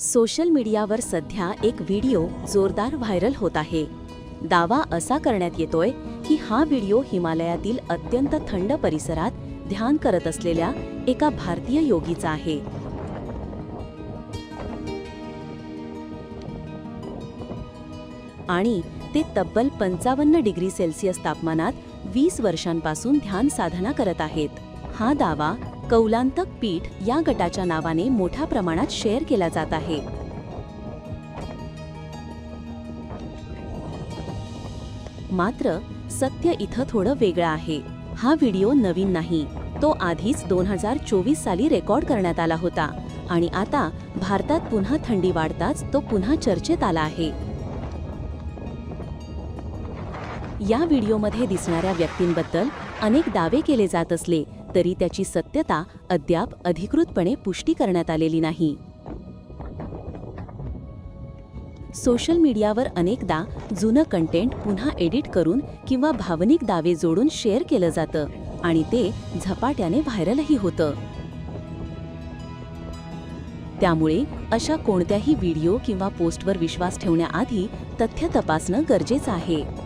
Social मीडियावर सध्या एक व्हिडिओ जोरदार व्हायरल होत आहे. दावा असा करण्यात येतोय की हा व्हिडिओ हिमालयातील अत्यंत थंड परिसरात ध्यान करत असलेल्या एका भारतीय योगीचा आहे. आणि ते तब्बल पंचावन्न डिग्री सेल्सिअस तापमानात वीस वर्षांपासून ध्यान साधना करत आहेत. हा दावा कौलांतक पीठ या गटाच्या नावाने मोठ्या प्रमाणात शेअर केला जात आहे. मात्र सत्य इथं थोडं वेगळं आहे. हा व्हिडिओ नवीन नाही. तो आधीच दोन हजार चोवीस साली रेकॉर्ड करण्यात आला होता आणि आता भारतात पुन्हा थंडी वाढताच तो पुन्हा चर्चेत आला आहे. या व्हिडिओमध्ये दिसणाऱ्या व्यक्तींबद्दल अनेक दावे केले जात असले तरी त्याची सत्यता अद्याप अधिकृतपणे पुष्टी करण्यात आलेली नाही. सोशल मीडियावर अनेकदा जुनं कंटेंट पुन्हा एडिट करून किंवा भावनिक दावे जोडून शेअर केलं जातं आणि ते झपाट्याने व्हायरलही होतं. त्यामुळे अशा कोणत्याही व्हिडिओ किंवा पोस्टवर विश्वास ठेवण्याआधी तथ्य तपासणं गरजेचं आहे.